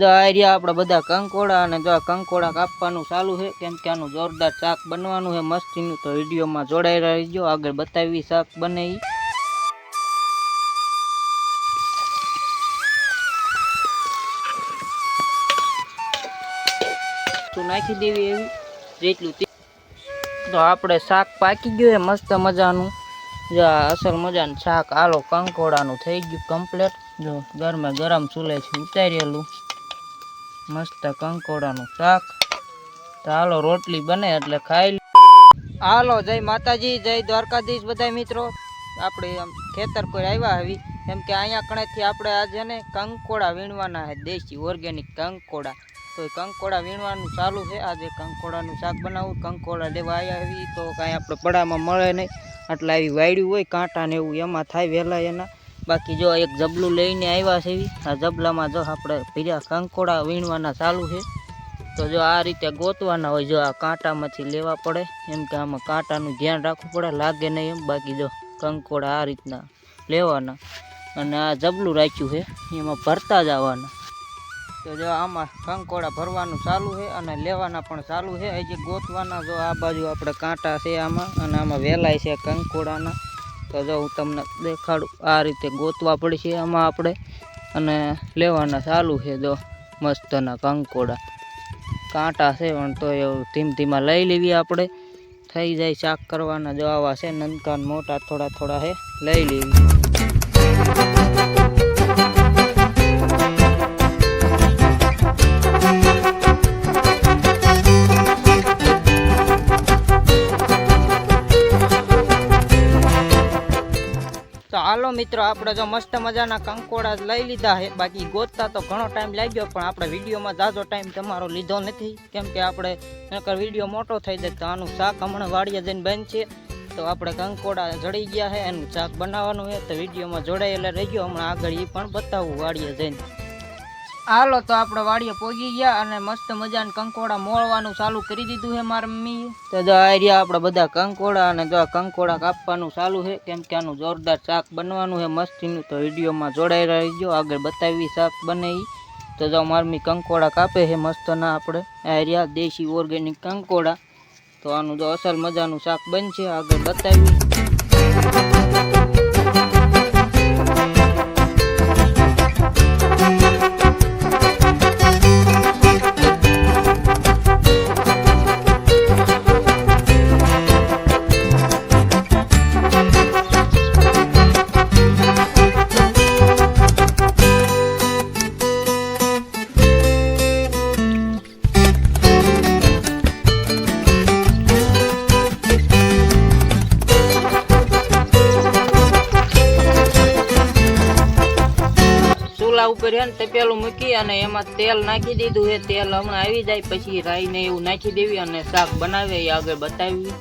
જો આ રહ્યા આપણે બધા કંકોડા અને જો કંકોડા કાપવાનું ચાલુ છે, કેમ કે આનું જોરદાર શાક બનવાનું છે, મસ્તીનું. તો વિડીયોમાં જોડાઈ રહીજો. આગળ બતાવી શાક બને તું નાખી દેવી એવી જેટલું તો આપણે શાક પાકી ગયું છે, મસ્ત મજાનું. જો અસલ મજાનું શાક. આલો કંકોડાનું થઈ ગયું કમ્પ્લેટ જો ગરમે ગરમ ચૂલેથી ઉતારેલું મસ્ત કંકોડાનું શાક. ચાલો રોટલી બને એટલે ખાઈ હાલો, જય માતાજી, જય દ્વારકાધીશ બધા મિત્રો. આપણે આમ ખેતર કોઈ આવ્યા આવી કેમ કે અહીંયા કણેથી આપણે આજે ને કંકોડા વીણવાના છે દેશી ઓર્ગેનિક કંકોડા. તો એ કંકોડા વીણવાનું ચાલુ છે. આજે કંકોડાનું શાક બનાવવું કંકોડા લેવા આવ્યા આવી તો કાંઈ આપણે પડામાં મળે નહીં. એટલે આવી વાયડ્યું હોય કાંટા ને એવું, એમાં થાય વહેલા એના. બાકી જો એક જબલું લઈને આવ્યા છે આ જબલામાં જો આપણે ભીરા કંકોડા વીણવાના ચાલુ છે. તો જો આ રીતે ગોતવાના હોય, જો આ કાંટામાંથી લેવા પડે, એમ કે આમાં કાંટાનું ધ્યાન રાખવું પડે, લાગે નહીં એમ. બાકી જો કંકોડા આ રીતના લેવાના અને આ જબલું રાખ્યું છે, એમાં ભરતા જવાના. તો જો આમાં કંકોડા ભરવાનું ચાલુ છે અને લેવાના પણ ચાલુ છે. હજી ગોતવાના, જો આ બાજુ આપણે કાંટા છે આમાં, અને આમાં વેલાય છે કંકોડાના. તો જો હું તમને દેખાડું, આ રીતે ગોતવા પડશે આમાં આપણે. અને લેવાના ચાલુ છે જો, મસ્તના કંકોડા. કાંટા છે પણ તો એવું ધીમ ધીમા લઈ લેવી આપણે. થઈ જાય શાક કરવાના, જો આવા છે નનકાન મોટા થોડા થોડા છે, લઈ લેવી. હાલો મિત્રો, આપણે જો મસ્ત મજાના કંકોડા લઈ લીધા છે. બાકી ગોતતા તો ઘણો ટાઈમ લાગ્યો, પણ આપણે વિડીયોમાં જાજો ટાઈમ તમારો લીધો નથી. કેમ કે આપણે નકર વીડિયો મોટો થઈ જાય તો આનું શાક હમણાં વાડીએ જઈને બનશે તો આપણે કંકોડા જડી ગયા છે, એનું શાક બનાવવાનું છે. તો વિડીયોમાં જોડાયેલા રહેજો હમણાં આગળ એ પણ બતાવવું વાડીએ જઈને. હાલો તો આપણે વાડીએ પોગી ગયા અને મસ્ત મજાના કંકોડા મોળવાનું ચાલુ કરી દીધું છે મારા મમ્મીએ. તો જો આ રહ્યા આપણે બધા કંકોડા અને જો કંકોડા કાપવાનું ચાલુ છે, કેમ કે આનું જોરદાર શાક બનવાનું છે મસ્તીનું. તો વિડીયોમાં જોડાઈ રહીજો, આગળ બતાવી શાક બને તો જો મારમી કંકોડા કાપે છે મસ્તના આપણે. આ રહ્યા દેશી ઓર્ગેનિક કંકોડા. તો આનું જો અસલ મજાનું શાક બનશે, આગળ બતાવી ઉપર ને તપેલું મૂકી અને એમાં તેલ નાખી દીધું. એ તેલ હમણાં આવી જાય, પછી રાઈ ને એવું નાખી દેવી અને શાક બનાવે એ આગળ બતાવી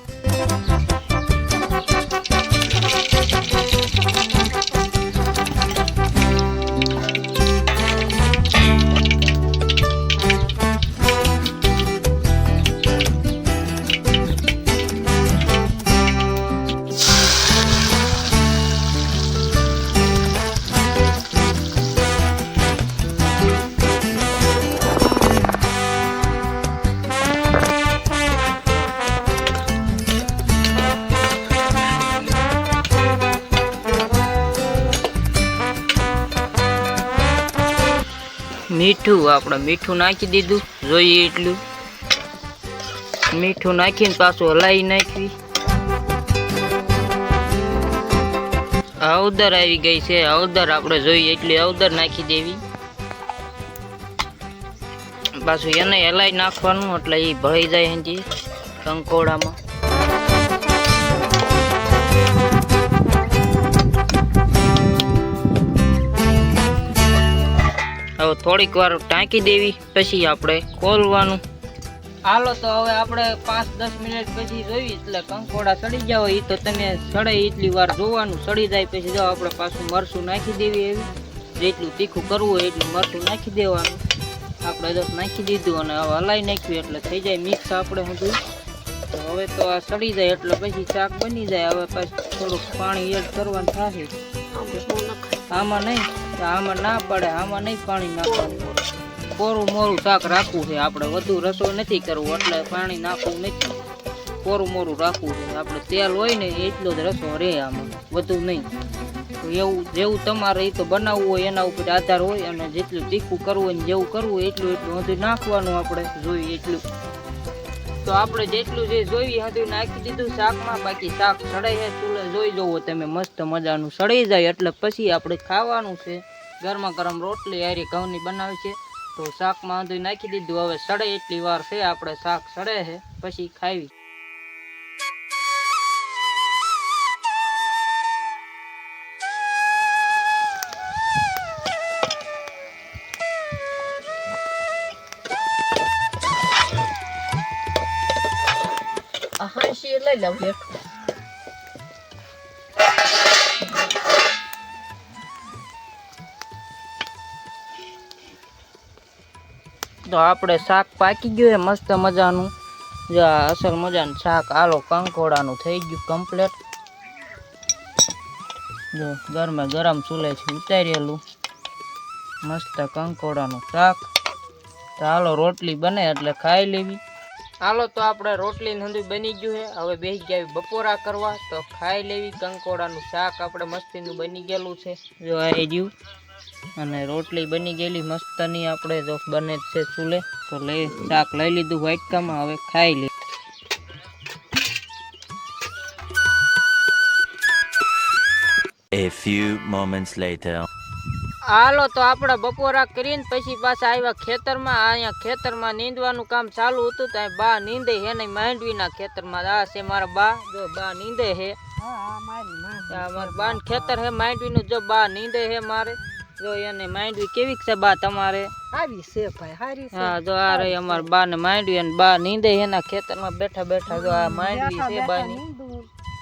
મીઠું, આપણે મીઠું નાખી દીધું. જોઈએ એટલું. મીઠું નાખીને પાછું હલાવી નાખવી. હળદર આવી ગઈ છે. હળદર આપણે જોઈએ એટલી. હળદર નાખી દેવી. પાછું એને હલાવી નાખવાનું, એટલે એ ભળી જાય હજી કંકોડામાં. થોડીક વાર ટાંકી દેવી, પછી આપણે ખોલવાનું. હાલો, તો હવે આપણે પાંચ, દસ મિનિટ પછી જોઈએ એટલે કંકોડા સડી જાવ એ તો તમે સડે એટલી વાર જોવાનું, સડી જાય પછી જો આપણે પાછું મરસું નાખી દેવી એવી. જેટલું તીખું કરવું હોય એટલું મરસું નાખી દેવાનું. આપણે દસ નાખી દીધું અને હવે હલાઈ નાખ્યું, એટલે થઈ જાય મિક્સ આપણે બધું તો હવે તો આ સડી જાય, એટલે પછી શાક બની જાય. હવે પછી થોડુંક પાણી એડ કરવાનું થશે આમાં નહીં, આમાં ના પડે, આમાં નહીં પાણી નાખવાનું. કોરું મોરું શાક રાખવું છે આપણે, વધુ રસોઈ નથી કરવું, એટલે પાણી નાખવું નથી. કોરું મોરું રાખવું છે, આપણે તેલ હોય ને એટલો જ રસો રહે આમાં, વધુ નહીં. એવું, જેવું તમારે એ તો બનાવવું હોય, એના ઉપર આધાર હોય, અને જેટલું તીખું કરવું હોય ને જેવું કરવું એટલું એટલું બધું નાખવાનું આપણે, જોઈએ એટલું. તો આપણે જેટલું જે જોઈ હતું નાખી દીધું, શાકમાં બાકી શાક સડાઈ છે, ચૂલે જોઈ જવો તમે, મસ્ત મજાનું સડાઈ જાય એટલે પછી આપણે ખાવાનું છે. ગરમા ગરમ રોટલી હારી ઘઉંની બનાવી છે. તો શાકમાં બધું નાખી દીધું, હવે સડે એટલી વાર છે, આપણે શાક સડે છે, પછી ખાવી. લઈ લઉં હેઠું તો આપણે શાક પાકી ગયું મસ્ત મજાનું. જો અસલ મજાનું શાક આલો કંકોડાનું થઈ ગયું કમ્પ્લેટ જો ગરમે ગરમ ચૂલેથી ઉતારેલું. મસ્ત કંકોડાનું શાક. તો રોટલી બને એટલે ખાઈ લેવી. હાલો તો આપણે રોટલી નંદુ બની ગયું છે. હવે બેસી ગયા બપોરા કરવા, તો ખાઈ લેવી. કંકોડાનું શાક આપણે મસ્તીનું બની ગયેલું છે. જો આવી ગયું. અને રોટલી બની ગયેલી મસ્તની. આપણે જો બને છે ચૂલે. તો લઈ, શાક લઈ લીધું વાટકામાં. હવે ખાઈ લે A few moments later. હાલો તો આપણે બપોરા કરીને પછી પાછા આવ્યા ખેતરમાં. અહીંયા ખેતરમાં નીંદવાનું કામ ચાલુ હતું તો બા નીંદે હે નહીં માંડવીના ખેતરમાં. આ છે મારા બા. જો બા નીંદે હે. મારા બા ખેતર હે માંડવીનું. જો બા નીંદે હે મારે. જો એને માંડવી કેવી છે બા તમારે? આવી છે ભાઈ હારી છે. હા જો આ રહી અમારા બા ને માંડવી અને બા નીંદે એના ખેતરમાં બેઠા બેઠા. જો આ માંડવી છે બાની. જો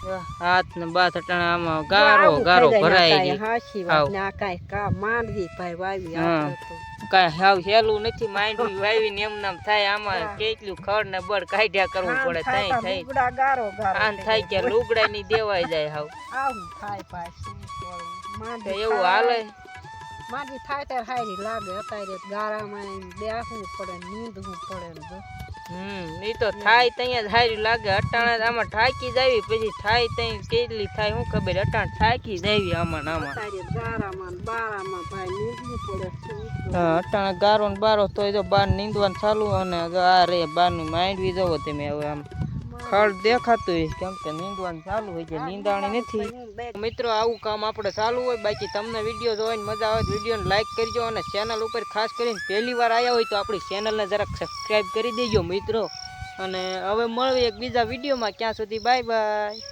હાથ ને બા આમાં ગારો ગારો ભરાઈ ગઈ. ને કાંઈ કા માંડવી ભાઈ વાવી. આપણે હાવ હેલું નથી માંડવી વાવી ને એમ નામ થાય આમાં કેટલું ખડ ને બળ કાઢ્યા કરવું પડે થાય થાય ગારો ગારો આન થાય કે લુગડા ની દેવાઈ જાય હાવ. આવું થાય પાછી એવું હાલે? માંડવી થાય ત્યારે હારી લાગે. અત્યારે ગારામાં બેસવું પડે નીંદવું પડે જો. હમ એ તો થાય ત્યાં જ હારી લાગે. અટાણે જ આમાં ઠાકી જાવી પછી થાય ત્યાં કેટલી થાય શું ખબર? અટાણ ઠાકી જાવી આમાં આમાં? હા અટાણે ગારો ને બારો તોય તો બાર નીંદવાનું ચાલુ અને આ રે બારનું માંડવી જવો તમે હવે આમ. ખડ દેખાતું હોય, કેમ કે નીંદવાનું ચાલુ હોય છે, નીંદાણી નથી. મિત્રો, આવું કામ આપણે ચાલુ હોય, બાકી તમને વીડિયો જોઈને મજા આવે વિડીયોને લાઈક કરજો અને ચેનલ ઉપર ખાસ કરીને પહેલી વાર આવ્યા હોય તો આપણી ચેનલને જરાક સબસ્ક્રાઈબ કરી દેજો, મિત્રો. અને હવે મળવી એક બીજા વિડીયોમાં. ક્યાં સુધી બાય બાય